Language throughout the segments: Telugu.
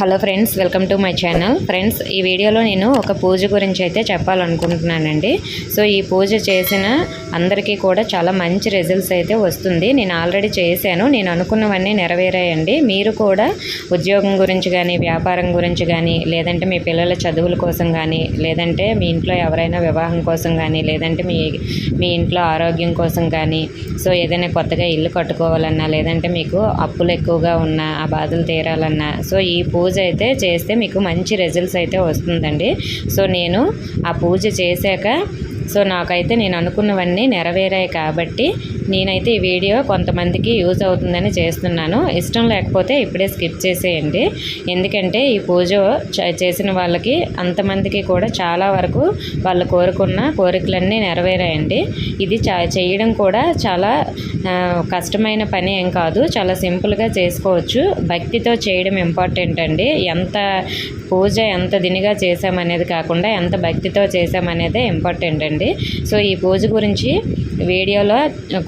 Hello friends welcome to my channel. Friends ఈ వీడియోలో నేను ఒక పూజ గురించి అయితే చెప్పాలనుకుంటున్నానండి. సో ఈ పూజ చేసిన అందరికీ కూడా చాలా మంచి రిజల్ట్స్ అయితే వస్తుంది. నేను ఆల్రెడీ చేశాను. నేను అనుకున్నవన్నీ నెరవేరాయండి. మీరు కూడా ఉద్యోగం గురించి కానీ వ్యాపారం గురించి కానీ లేదంటే మీ పిల్లల చదువుల కోసం కానీ లేదంటే మీ ఇంట్లో ఎవరైనా వివాహం కోసం కానీ లేదంటే మీ మీ ఇంట్లో ఆరోగ్యం కోసం కానీ సో ఏదైనా కొత్తగా ఇల్లు కట్టుకోవాలన్నా లేదంటే మీకు అప్పులు ఎక్కువగా ఉన్నా ఆ బాధలు తీరాలన్నా సో ఈ పూజ అయితే చేస్తే మీకు మంచి రిజల్ట్స్ అయితే వస్తుందండి. సో నేను ఆ పూజ చేశాక సో నాకైతే నేను అనుకున్నవన్నీ నెరవేరాయి కాబట్టి నేనైతే ఈ వీడియో కొంతమందికి యూజ్ అవుతుందని చేస్తున్నాను. ఇష్టం లేకపోతే ఇప్పుడే స్కిప్ చేసేయండి. ఎందుకంటే ఈ పూజ చ- చేసిన వాళ్ళకి అంతమందికి కూడా చాలా వరకు వాళ్ళు కోరుకున్న కోరికలన్నీ నెరవేరాయండి. ఇది చేయడం కూడా చాలా కష్టమైన పని ఏం కాదు. చాలా సింపుల్గా చేసుకోవచ్చు. భక్తితో చేయడం ఇంపార్టెంట్ అండి. ఎంత పూజ ఎంత దినిగా చేసామనేది కాకుండా ఎంత భక్తితో చేసామనేదే ఇంపార్టెంట్ అండి. సో ఈ పూజ గురించి వీడియోలో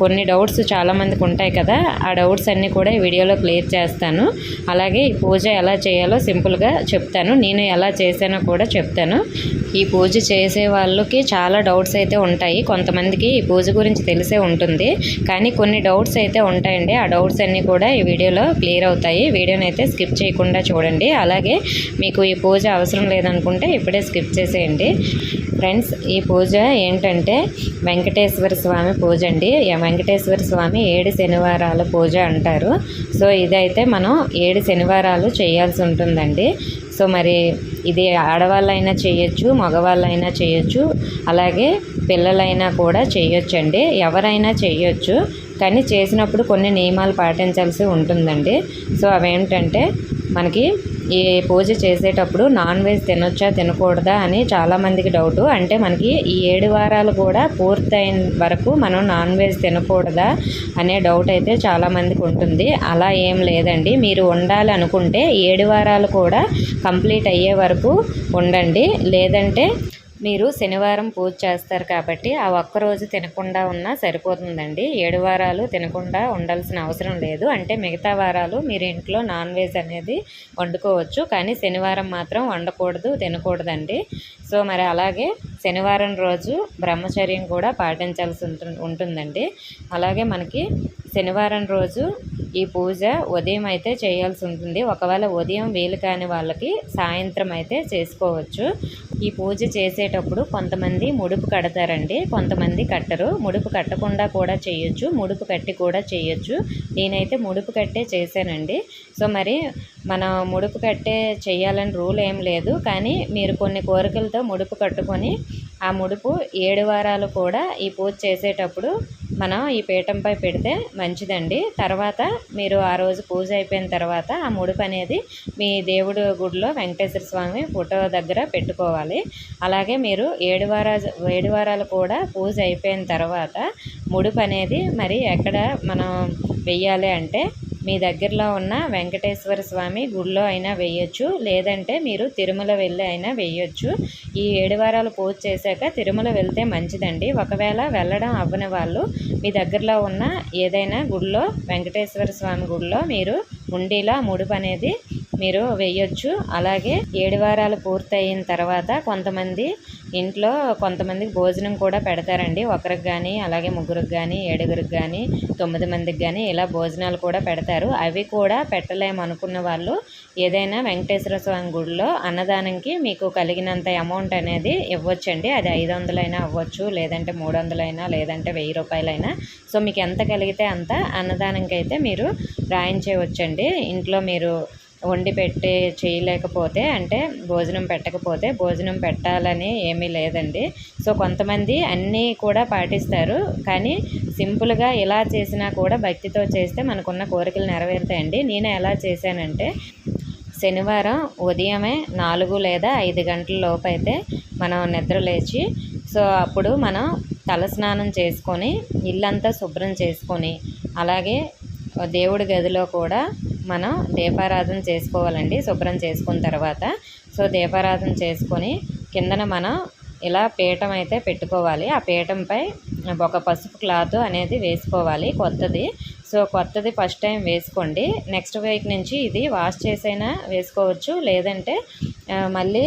కొన్ని డౌట్స్ చాలామందికి ఉంటాయి కదా. ఆ డౌట్స్ అన్నీ కూడా ఈ వీడియోలో క్లియర్ చేస్తాను. అలాగే ఈ పూజ ఎలా చేయాలో సింపుల్గా చెప్తాను. నేను ఎలా చేశానో కూడా చెప్తాను. ఈ పూజ చేసే వాళ్ళకి చాలా డౌట్స్ అయితే ఉంటాయి. కొంతమందికి ఈ పూజ గురించి తెలిసే ఉంటుంది. కానీ కొన్ని డౌట్స్ అయితే ఉంటాయండి. ఆ డౌట్స్ అన్నీ కూడా ఈ వీడియోలో క్లియర్ అవుతాయి. వీడియోని అయితే స్కిప్ చేయకుండా చూడండి. అలాగే మీకు ఈ పూజ అవసరం లేదనుకుంటే ఇప్పుడే స్కిప్ చేసేయండి. ఫ్రెండ్స్ ఈ పూజ ఏంటంటే వెంకటేశ్వర స్వామి పూజ అండి. వెంకటేశ్వర స్వామి ఏడు శనివారాల పూజ అంటారు. సో ఇదైతే మనం ఏడు శనివారాలు చేయాల్సి ఉంటుందండి. సో మరి ఇది ఆడవాళ్ళైనా చేయొచ్చు మగవాళ్ళైనా చేయొచ్చు అలాగే పిల్లలైనా కూడా చేయొచ్చండి. ఎవరైనా చేయొచ్చు కానీ చేసినప్పుడు కొన్ని నియమాలు పాటించాల్సి ఉంటుందండి. సో అవేంటంటే మనకి ఈ పూజ చేసేటప్పుడు నాన్ వెజ్ తినొచ్చా తినకూడదా అని చాలామందికి డౌట్ అంటే మనకి ఈ ఏడు వారాలు కూడా పూర్తయిన వరకు మనం నాన్ వెజ్ తినకూడదా అనే డౌట్ అయితే చాలామందికి ఉంటుంది. అలా ఏం లేదండి. మీరు ఉండాలి అనుకుంటే ఏడు వారాలు కూడా కంప్లీట్ అయ్యే వరకు ఉండండి. లేదంటే మీరు శనివారం పూజ చేస్తారు కాబట్టి ఆ ఒక్క రోజు తినకుండా ఉన్నా సరిపోతుందండి. ఏడు వారాలు తినకుండా ఉండాల్సిన అవసరం లేదు. అంటే మిగతా వారాలు మీరు ఇంట్లో నాన్ వెజ్ అనేది వండుకోవచ్చు. కానీ శనివారం మాత్రం వండకూడదు తినకూడదండి. సో మరి అలాగే శనివారం రోజు బ్రహ్మచర్యం కూడా పాటించాల్సి ఉంటుందండి. అలాగే మనకి శనివారం రోజు ఈ పూజ ఉదయం అయితే చేయాల్సి ఉంటుంది. ఒకవేళ ఉదయం వీలు కాని వాళ్ళకి సాయంత్రం అయితే చేసుకోవచ్చు. ఈ పూజ చేసేటప్పుడు కొంతమంది ముడుపు కడతారండి. కొంతమంది కట్టరు. ముడుపు కట్టకుండా కూడా చేయొచ్చు. ముడుపు కట్టి కూడా చేయొచ్చు. నేనైతే ముడుపు కట్టే చేశానండి. సో మరి మనం ముడుపు కట్టే చేయాలని రూల్ ఏం లేదు. కానీ మీరు కొన్ని కోరికలతో ముడుపు కట్టుకొని ఆ ముడుపు ఏడు వారాలు కూడా ఈ పూజ చేసేటప్పుడు మనం ఈ పీఠంపై పెడితే మంచిదండి. తర్వాత మీరు ఆ రోజు పూజ అయిపోయిన తర్వాత ఆ ముడుపు అనేది మీ దేవుడు గుడిలో వెంకటేశ్వర స్వామి ఫోటో దగ్గర పెట్టుకోవాలి. అలాగే మీరు ఏడు వారా ఏడు వారాలు కూడా పూజ అయిపోయిన తర్వాత ముడుపు అనేది మరి ఎక్కడ మనం వెయ్యాలి అంటే మీ దగ్గరలో ఉన్న వెంకటేశ్వర స్వామి గుడిలో అయినా వేయొచ్చు లేదంటే మీరు తిరుమల వెళ్ళి అయినా వేయొచ్చు. ఈ ఏడు వారాలు పూజ చేశాక తిరుమల వెళ్తే మంచిదండి. ఒకవేళ వెళ్ళడం అవ్వని వాళ్ళు మీ దగ్గరలో ఉన్న ఏదైనా గుడిలో వెంకటేశ్వర స్వామి గుడిలో మీరు ఉండేలా ముడుపు అనేది మీరు వేయొచ్చు. అలాగే ఏడు వారాలు పూర్తయిన తర్వాత కొంతమంది ఇంట్లో కొంతమందికి భోజనం కూడా పెడతారండి. ఒకరికి కానీ అలాగే ముగ్గురికి కానీ ఏడుగురికి కానీ తొమ్మిది మందికి కానీ ఇలా భోజనాలు కూడా పెడతారు. అవి కూడా పెట్టలేమనుకున్న వాళ్ళు ఏదైనా వెంకటేశ్వర స్వామి గుడిలో అన్నదానంకి మీకు కలిగినంత అమౌంట్ అనేది ఇవ్వచ్చండి. అది ఐదు వందలైనా అవ్వచ్చు లేదంటే మూడు వందలైనా లేదంటే వెయ్యి రూపాయలైనా. సో మీకు ఎంత కలిగితే అంత అన్నదానంకి అయితే మీరు రాయించేయవచ్చండి ఇంట్లో మీరు వండి పెట్టి చేయలేకపోతే అంటే భోజనం పెట్టకపోతే భోజనం పెట్టాలని ఏమీ లేదండి. సో కొంతమంది అన్నీ కూడా పాటిస్తారు. కానీ సింపుల్గా ఇలా చేసినా కూడా భక్తితో చేస్తే మనకున్న కోరికలు నెరవేరుతాయండి. నేను ఎలా చేశానంటే శనివారం ఉదయమే నాలుగు లేదా ఐదు గంటల లోపు అయితే మనం నిద్ర లేచి సో అప్పుడు మనం తలస్నానం చేసుకొని ఇల్లంతా శుభ్రం చేసుకొని అలాగే దేవుడి గదిలో కూడా మనం దీపారాధన చేసుకోవాలండి శుభ్రం చేసుకున్న తర్వాత. సో దీపారాధన చేసుకొని కిందన మనం ఇలా పీఠం అయితే పెట్టుకోవాలి. ఆ పీఠంపై ఒక పసుపు క్లాత్ అనేది వేసుకోవాలి కొత్తది. సో కొత్తది ఫస్ట్ టైం వేసుకోండి. నెక్స్ట్ వీక్ నుంచి ఇది వాష్ చేసైనా వేసుకోవచ్చు. లేదంటే మళ్ళీ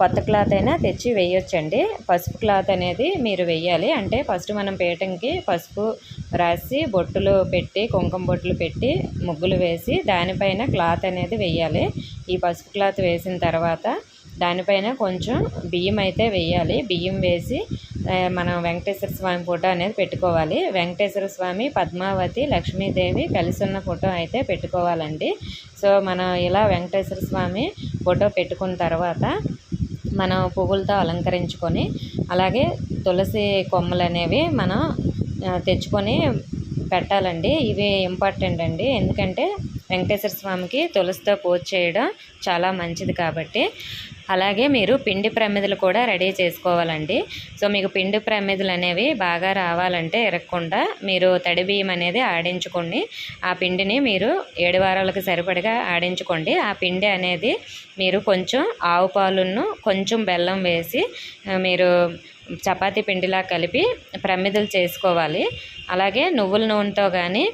కొత్త క్లాత్ అయినా తెచ్చి వేయొచ్చండి. పసుపు క్లాత్ అనేది మీరు వెయ్యాలి అంటే ఫస్ట్ మనం పీఠంకి పసుపు రాసి బొట్టులు పెట్టి కుంకుమ బొట్టులు పెట్టి ముగ్గులు వేసి దానిపైన క్లాత్ అనేది వెయ్యాలి ఈ పసుపు క్లాత్ వేసిన తర్వాత దానిపైన కొంచెం బియ్యం అయితే వేయాలి. బియ్యం వేసి మనం వెంకటేశ్వర స్వామి ఫోటో అనేది పెట్టుకోవాలి. వెంకటేశ్వర స్వామి పద్మావతి లక్ష్మీదేవి కలిసి ఉన్న ఫోటో అయితే పెట్టుకోవాలండి. సో మనం ఇలా వెంకటేశ్వర స్వామి ఫోటో పెట్టుకున్న తర్వాత మనం పువ్వులతో అలంకరించుకొని అలాగే తులసి కొమ్మలు అనేవి మనం తెచ్చుకొని పెట్టాలండి. ఇవి ఇంపార్టెంట్ అండి. ఎందుకంటే వెంకటేశ్వర స్వామికి తులసితో పూజ చేయడం చాలా మంచిది కాబట్టి. అలాగే మీరు పిండి ప్రమిదలు కూడా రెడీ చేసుకోవాలండి. సో మీకు పిండి ప్రమిదలు అనేవి బాగా రావాలంటే ఎరగకుండా మీరు తడి బియ్యం అనేది ఆడించుకోండి ఆ పిండిని మీరు ఏడు వారాలకు సరిపడిగా ఆడించుకోండి. ఆ పిండి అనేది మీరు కొంచెం ఆవు పాలును కొంచెం బెల్లం వేసి మీరు చపాతీ పిండిలా కలిపి ప్రమిదలు చేసుకోవాలి. అలాగే నువ్వుల నూనెతో కానీ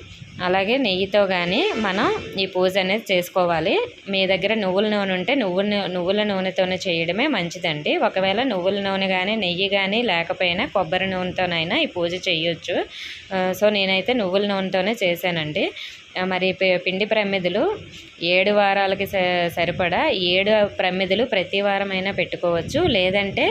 అలాగే నెయ్యితో కానీ మనం ఈ పూజ అనేది చేసుకోవాలి. మీ దగ్గర నువ్వుల నూనె ఉంటే నువ్వుల నువ్వుల నూనెతోనే చేయడమే మంచిదండి. ఒకవేళ నువ్వుల నూనె కానీ నెయ్యి కానీ లేకపోయినా కొబ్బరి నూనెతోనైనా ఈ పూజ చేయొచ్చు. సో నేనైతే నువ్వుల నూనెతోనే చేశానండి. మరి పిండి ప్రమిదలు ఏడు వారాలకి సరిపడా ఏడు ప్రమిదలు ప్రతి వారమైనా పెట్టుకోవచ్చు. లేదంటే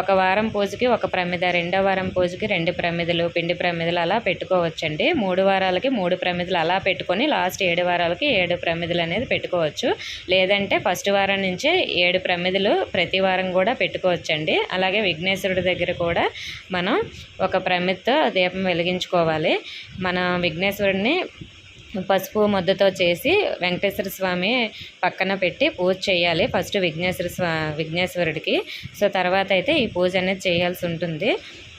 ఒక వారం పూజకి ఒక ప్రమిద రెండో వారం పూజకి రెండు ప్రమిదలు పిండి ప్రమిదలు అలా పెట్టుకోవచ్చండి. మూడు వారాలకి మూడు ప్రమిదలు అలా పెట్టుకొని లాస్ట్ ఏడు వారాలకి ఏడు ప్రమిదలు అనేది పెట్టుకోవచ్చు. లేదంటే ఫస్ట్ వారం నుంచే ఏడు ప్రమిదలు ప్రతి వారం కూడా పెట్టుకోవచ్చండి. అలాగే విఘ్నేశ్వరుడి దగ్గర కూడా మనం ఒక ప్రమిదతో దీపం వెలిగించుకోవాలి. మన విఘ్నేశ్వరుడిని పసుపు ముద్దతో చేసి వెంకటేశ్వర స్వామి పక్కన పెట్టి పూజ చేయాలి ఫస్ట్ విఘ్నేశ్వర స్వా విఘ్నేశ్వరుడికి. సో తర్వాత అయితే ఈ పూజ అనేది చేయాల్సి ఉంటుంది.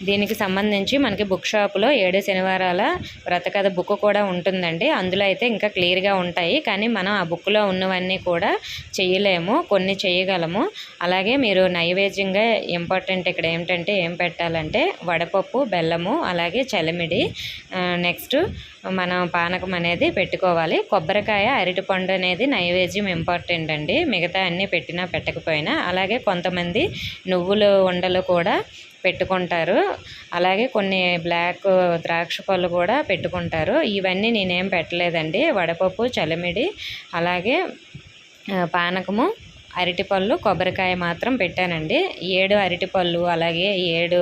దీనికి సంబంధించి మనకి బుక్ షాప్లో ఏడు శనివారాల వ్రతకథ బుక్ కూడా ఉంటుందండి. అందులో అయితే ఇంకా క్లియర్గా ఉంటాయి. కానీ మనం ఆ బుక్లో ఉన్నవన్నీ కూడా చేయలేము. కొన్ని చేయగలము. అలాగే మీరు నైవేద్యంగా ఇంపార్టెంట్ ఇక్కడ ఏమిటంటే ఏం పెట్టాలంటే వడపప్పు బెల్లము అలాగే చలిమిడి నెక్స్ట్ మనం పానకం అనేది పెట్టుకోవాలి. కొబ్బరికాయ అరటిపండు అనేది నైవేద్యం ఇంపార్టెంట్ అండి. మిగతా అన్నీ పెట్టినా పెట్టకపోయినా. అలాగే కొంతమంది నువ్వులు ఉండలు కూడా పెట్టుకుంటారు. అలాగే కొన్ని బ్లాక్ ద్రాక్ష పళ్ళు కూడా పెట్టుకుంటారు. ఇవన్నీ నేనేం పెట్టలేదండి. వడపప్పు చలిమిడి అలాగే పానకము అరటిపళ్ళు కొబ్బరికాయ మాత్రం పెట్టానండి. ఏడు అరటిపళ్ళు అలాగే ఏడు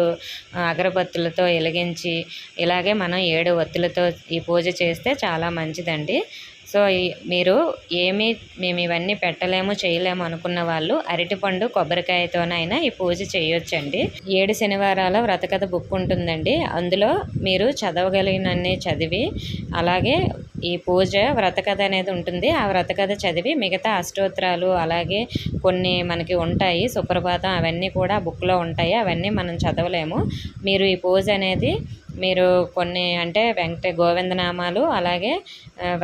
అగరబత్తులతో వెలిగించి ఇలాగే మనం ఏడు ఒత్తులతో ఈ పూజ చేస్తే చాలా మంచిదండి. సో మీరు ఏమీ మేము ఇవన్నీ పెట్టలేము చేయలేము అనుకున్న వాళ్ళు అరటిపండు కొబ్బరికాయతోనైనా ఈ పూజ చేయొచ్చండి. ఏడు శనివారాల వ్రతకథ బుక్ ఉంటుందండి. అందులో మీరు చదవగలిగినన్ని చదివి అలాగే ఈ పూజ వ్రతకథ అనేది ఉంటుంది. ఆ వ్రతకథ చదివి మిగతా అష్టోత్తరాలు అలాగే కొన్ని మనకి ఉంటాయి సుప్రభాతం అవన్నీ కూడా బుక్లో ఉంటాయి. అవన్నీ మనం చదవలేము. మీరు ఈ పూజ అనేది మీరు కొన్ని అంటే వెంకట గోవిందనామాలు అలాగే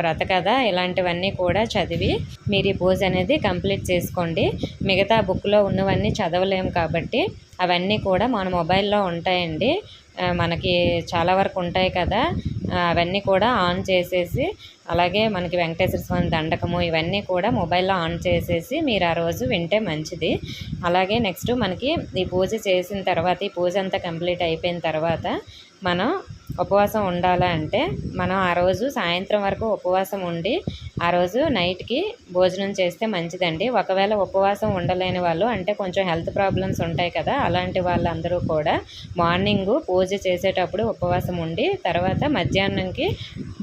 వ్రతకథ ఇలాంటివన్నీ కూడా చదివి మీరు ఈ పూజ అనేది కంప్లీట్ చేసుకోండి. మిగతా బుక్లో ఉన్నవన్నీ చదవలేము కాబట్టి అవన్నీ కూడా మన మొబైల్లో ఉంటాయండి. మనకి చాలా వరకు ఉంటాయి కదా. అవన్నీ కూడా ఆన్ చేసేసి అలాగే మనకి వెంకటేశ్వర స్వామి దండకము ఇవన్నీ కూడా మొబైల్లో ఆన్ చేసేసి మీరు ఆ రోజు వింటే మంచిది. అలాగే నెక్స్ట్ మనకి ఈ పూజ చేసిన తర్వాత ఈ పూజ అంతా కంప్లీట్ అయిపోయిన తర్వాత మనం ఉపవాసం ఉండాలంటే మనం ఆ రోజు సాయంత్రం వరకు ఉపవాసం ఉండి ఆ రోజు నైట్కి భోజనం చేస్తే మంచిదండి. ఒకవేళ ఉపవాసం ఉండలేని వాళ్ళు అంటే కొంచెం హెల్త్ ప్రాబ్లమ్స్ ఉంటాయి కదా అలాంటి వాళ్ళందరూ కూడా మార్నింగ్ పూజ చేసేటప్పుడు ఉపవాసం ఉండి తర్వాత మధ్యాహ్నంకి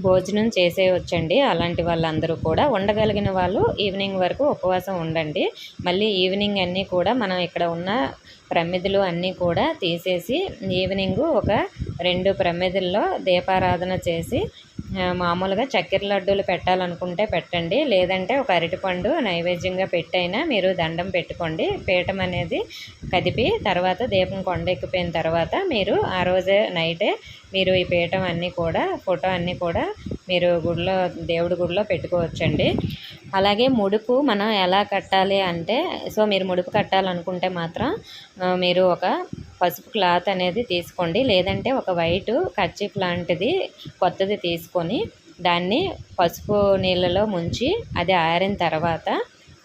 భోజనం చేసేయొచ్చండి. అలాంటి వాళ్ళందరూ కూడా ఉండగలిగిన వాళ్ళు ఈవినింగ్ వరకు ఉపవాసం ఉండండి. మళ్ళీ ఈవినింగ్ అన్నీ కూడా మనం ఇక్కడ ఉన్న ప్రమిదలు అన్నీ కూడా తీసేసి ఈవినింగ్ ఒక రెండు ప్రమిదల్లో దీపారాధన చేసి మామూలుగా చక్కెర లడ్డూలు పెట్టాలనుకుంటే పెట్టండి. లేదంటే ఒక అరటిపండు నైవేద్యంగా పెట్టైనా మీరు దండం పెట్టుకోండి. పీఠం అనేది కదిపి తర్వాత దీపం కొండెక్కిపోయిన తర్వాత మీరు ఆ రోజే నైటే మీరు ఈ పీఠం అన్నీ కూడా ఫోటో అన్నీ కూడా మీరు గుడిలో దేవుడి గుడిలో పెట్టుకోవచ్చండి. అలాగే ముడుపు మనం ఎలా కట్టాలి అంటే సో మీరు ముడుపు కట్టాలనుకుంటే మాత్రం మీరు ఒక పసుపు క్లాత్ అనేది తీసుకోండి. లేదంటే ఒక వైట్ కర్చీఫ్ లాంటిది కొత్తది తీసుకొని దాన్ని పసుపు నీళ్ళలో ముంచి అది ఆరిన తర్వాత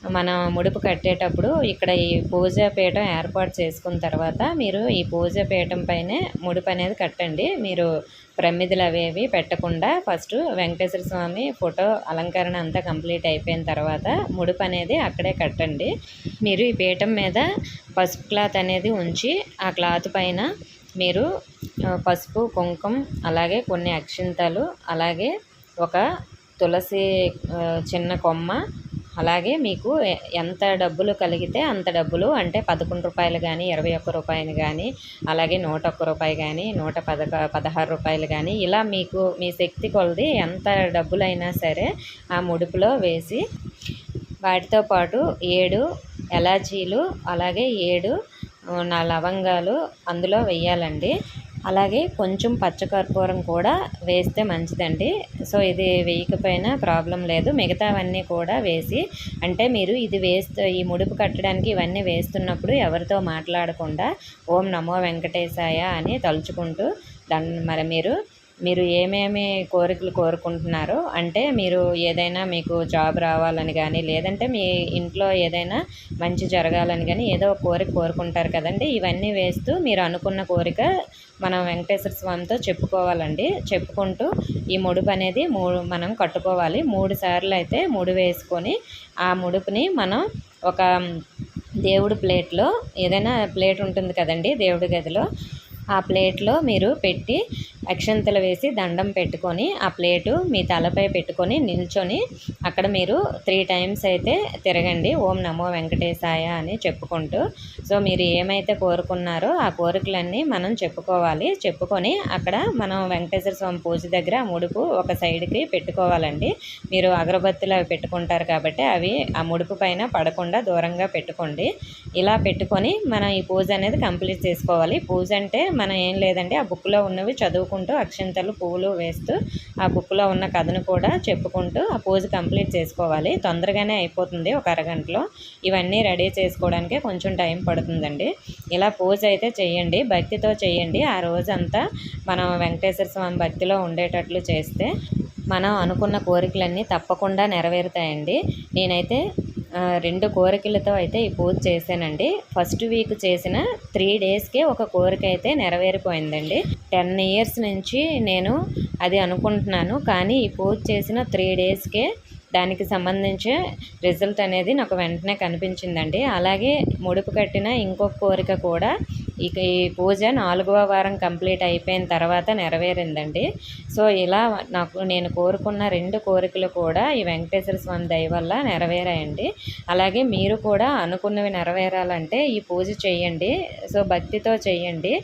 మనం ముడుపు కట్టేటప్పుడు ఇక్కడ ఈ పూజా పీఠం ఏర్పాటు చేసుకున్న తర్వాత మీరు ఈ పూజా పీఠం పైనే ముడుపు అనేది కట్టండి. మీరు ప్రమిదలు అవేవి పెట్టకుండా ఫస్ట్ వెంకటేశ్వర స్వామి ఫోటో అలంకరణ అంతా కంప్లీట్ అయిపోయిన తర్వాత ముడుపు అనేది అక్కడే కట్టండి. మీరు ఈ పీఠం మీద పసుపు క్లాత్ అనేది ఉంచి ఆ క్లాత్ పైన మీరు పసుపు కుంకుమ అలాగే కొన్ని అక్షింతలు అలాగే ఒక తులసి చిన్న కొమ్మ అలాగే మీకు ఎంత డబ్బులు కలిగితే అంత డబ్బులు అంటే పదకొండు రూపాయలు కానీ ఇరవై ఒక్క రూపాయలు కానీ అలాగే నూట ఒక్క రూపాయి కానీ నూట పదక పదహారు రూపాయలు కానీ ఇలా మీకు మీ శక్తి కొలది ఎంత డబ్బులైనా సరే ఆ ముడుపులో వేసి వాటితో పాటు ఏడు ఎలాచీలు అలాగే ఏడు నా లవంగాలు అందులో వెయ్యాలండి. అలాగే కొంచెం పచ్చకర్పూరం కూడా వేస్తే మంచిదండి. సో ఇది వేయకపోయినా ప్రాబ్లం లేదు. మిగతావన్నీ కూడా వేసి అంటే మీరు ఇది వేస్తే ఈ ముడుపు కట్టడానికి ఇవన్నీ వేస్తున్నప్పుడు ఎవరితో మాట్లాడకుండా ఓం నమో వెంకటేశాయ అని తలుచుకుంటూ దాన్ని మరి మీరు మీరు ఏమేమి కోరికలు కోరుకుంటున్నారో అంటే మీరు ఏదైనా మీకు జాబ్ రావాలని కానీ లేదంటే మీ ఇంట్లో ఏదైనా మంచి జరగాలని కానీ ఏదో ఒక కోరిక కోరుకుంటారు కదండి. ఇవన్నీ వేస్తూ మీరు అనుకున్న కోరిక మనం వెంకటేశ్వర స్వామితో చెప్పుకోవాలండి. చెప్పుకుంటూ ఈ ముడుపు అనేది మూడు మనం కట్టుకోవాలి. మూడు సార్లు అయితే ముడి వేసుకొని ఆ ముడుపుని మనం ఒక దేవుడి ప్లేట్లో ఏదైనా ప్లేట్ ఉంటుంది కదండి దేవుడి గదిలో ఆ ప్లేట్లో మీరు పెట్టి అక్షంతలు వేసి దండం పెట్టుకొని ఆ ప్లేటు మీ తలపై పెట్టుకొని నిల్చొని అక్కడ మీరు త్రీ టైమ్స్ అయితే తిరగండి. ఓం నమో వెంకటేశాయ అని చెప్పుకుంటూ. సో మీరు ఏమైతే కోరుకున్నారో ఆ కోరికలన్నీ మనం చెప్పుకోవాలి. చెప్పుకొని అక్కడ మనం వెంకటేశ్వర స్వామి పూజ దగ్గర ముడుపు ఒక సైడ్కి పెట్టుకోవాలండి. మీరు అగరబత్తులు అవి పెట్టుకుంటారు కాబట్టి అవి ఆ ముడుపు పైన పడకుండా దూరంగా పెట్టుకోండి. ఇలా పెట్టుకొని మనం ఈ పూజ అనేది కంప్లీట్ చేసుకోవాలి. పూజ అంటే మనం ఏం లేదండి. ఆ బుక్లో ఉన్నవి చదువుకుంటూ అక్షంతలు పువ్వులు వేస్తూ ఆ బుక్లో ఉన్న కథను కూడా చెప్పుకుంటూ ఆ పూజ కంప్లీట్ చేసుకోవాలి. తొందరగానే అయిపోతుంది ఒక అరగంటలో. ఇవన్నీ రెడీ చేసుకోవడానికి కొంచెం టైం పడుతుందండి. ఇలా పూజ అయితే చేయండి. భక్తితో చేయండి. ఆ రోజంతా మనం వెంకటేశ్వర స్వామి భక్తిలో ఉండేటట్లు చేస్తే మనం అనుకున్న కోరికలన్నీ తప్పకుండా నెరవేరుతాయండి. నేనైతే రెండు కోరికలతో అయితే ఈ పూజ చేశానండి. ఫస్ట్ వీక్ చేసిన త్రీ డేస్కే ఒక కోరిక అయితే నెరవేరిపోయిందండి. టెన్ ఇయర్స్ నుంచి నేను అది అనుకుంటున్నాను. కానీ ఈ పూజ చేసిన త్రీ డేస్కే దానికి సంబంధించి రిజల్ట్ అనేది నాకు వెంటనే కనిపించిందండి. అలాగే ముడుపు కట్టిన ఇంకొక కోరిక కూడా ఇక ఈ పూజ నాలుగవ వారం కంప్లీట్ అయిపోయిన తర్వాత నెరవేరిందండి. సో ఇలా నాకు నేను కోరుకున్న రెండు కోరికలు కూడా ఈ వెంకటేశ్వర స్వామి దయ వల్ల నెరవేరాయండి. అలాగే మీరు కూడా అనుకున్నవి నెరవేరాలంటే ఈ పూజ చేయండి సో భక్తితో చేయండి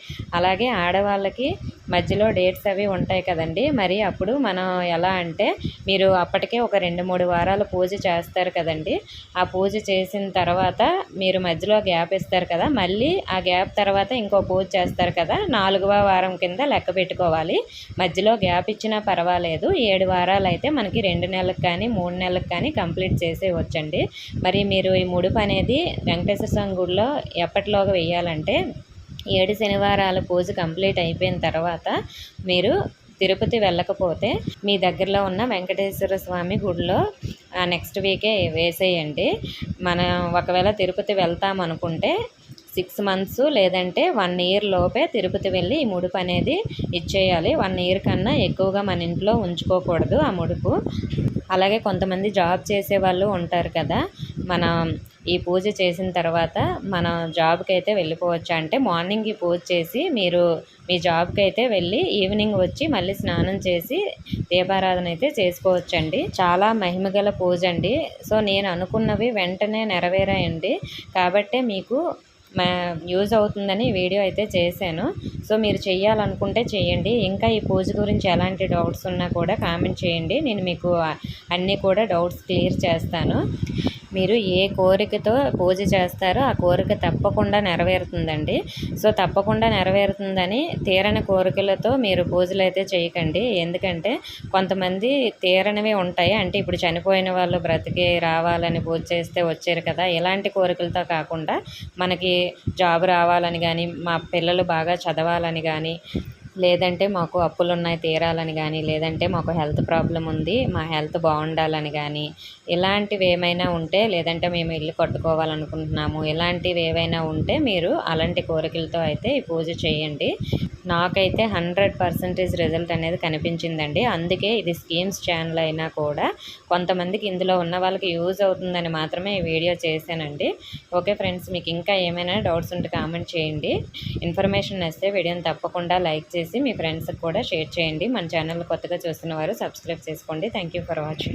అలాగే ఆడవాళ్ళకి మధ్యలో డేట్స్ అవి ఉంటాయి కదండి. మరి అప్పుడు మనం ఎలా అంటే మీరు అప్పటికే ఒక రెండు మూడు వారాలు పూజ చేస్తారు కదండి. ఆ పూజ చేసిన తర్వాత మీరు మధ్యలో గ్యాప్ ఇస్తారు కదా. మళ్ళీ ఆ గ్యాప్ తర్వాత ఇంకో పూజ చేస్తారు కదా నాలుగవ వారం కింద లెక్క పెట్టుకోవాలి. మధ్యలో గ్యాప్ ఇచ్చినా పర్వాలేదు. ఏడు వారాలు అయితే మనకి రెండు నెలలకు కానీ మూడు నెలలకు కానీ కంప్లీట్ చేసేయవచ్చండి మరి మీరు ఈ ముడుపు అనేది వెంకటేశ్వర స్వామి గుడిలో ఎప్పటిలోగా వేయాలంటే ఏడు శనివారాల పూజ కంప్లీట్ అయిపోయిన తర్వాత మీరు తిరుపతి వెళ్ళకపోతే మీ దగ్గరలో ఉన్న వెంకటేశ్వర స్వామి గుడిలో నెక్స్ట్ వీకే వేసేయండి. మనం ఒకవేళ తిరుపతి వెళ్తాం అనుకుంటే సిక్స్ మంత్స్ లేదంటే వన్ ఇయర్ లోపే తిరుపతి వెళ్ళి ఈ ముడుపు అనేది ఇచ్చేయాలి. వన్ ఇయర్ కన్నా ఎక్కువగా మన ఇంట్లో ఉంచుకోకూడదు ఆ ముడుపు. అలాగే కొంతమంది జాబ్ చేసే వాళ్ళు ఉంటారు కదా మనం ఈ పూజ చేసిన తర్వాత మన జాబ్కి అయితే వెళ్ళిపోవచ్చు? అంటే మార్నింగ్ ఈ పూజ చేసి మీరు మీ జాబ్కి అయితే వెళ్ళి ఈవినింగ్ వచ్చి మళ్ళీ స్నానం చేసి దీపారాధన అయితే చేసుకోవచ్చండి. చాలా మహిమగల పూజ అండి. సో నేను అనుకున్నవి వెంటనే నెరవేరాయండి. కాబట్టే మీకు యూజ్ అవుతుందని వీడియో అయితే చేశాను. సో మీరు చేయాలనుకుంటే చేయండి ఇంకా ఈ పూజ గురించి ఎలాంటి డౌట్స్ ఉన్నా కూడా కామెంట్ చేయండి. నేను మీకు అన్నీ కూడా డౌట్స్ క్లియర్ చేస్తాను. మీరు ఏ కోరికతో పూజ చేస్తారో ఆ కోరిక తప్పకుండా నెరవేరుతుందండి. సో తప్పకుండా నెరవేరుతుందని తీరని కోరికలతో మీరు పూజలు అయితే చేయకండి. ఎందుకంటే కొంతమంది తీరనివి ఉంటాయి. అంటే ఇప్పుడు చనిపోయిన వాళ్ళు బ్రతికి రావాలని పూజ చేస్తే వచ్చారు కదా ఇలాంటి కోరికలతో కాకుండా మనకి జాబ్ రావాలని కానీ మా పిల్లలు బాగా చదవాలని కానీ లేదంటే మాకు అప్పులు ఉన్నాయి తీరాలని కానీ లేదంటే మాకు హెల్త్ ప్రాబ్లం ఉంది మా హెల్త్ బాగుండాలని కానీ ఇలాంటివి ఏమైనా ఉంటే లేదంటే మేము ఇల్లు కట్టుకోవాలనుకుంటున్నాము ఇలాంటివి ఏవైనా ఉంటే మీరు అలాంటి కోరికలతో అయితే ఈ పూజ చేయండి. నాకైతే హండ్రెడ్ పర్సెంటేజ్ రిజల్ట్ అనేది కనిపించిందండి. అందుకే ఇది స్కీమ్స్ ఛానల్ అయినా కూడా కొంతమందికి ఇందులో ఉన్న వాళ్ళకి యూజ్ అవుతుందని మాత్రమే ఈ వీడియో చేశానండి. ఓకే ఫ్రెండ్స్ మీకు ఇంకా ఏమైనా డౌట్స్ ఉంటే కామెంట్ చేయండి. ఇన్ఫర్మేషన్ వస్తే వీడియోని తప్పకుండా లైక్ చేసి మీ ఫ్రెండ్స్కి కూడా షేర్ చేయండి. మన ఛానల్ కొత్తగా చూస్తున్న వారు సబ్స్క్రైబ్ చేసుకోండి. Thank you for watching.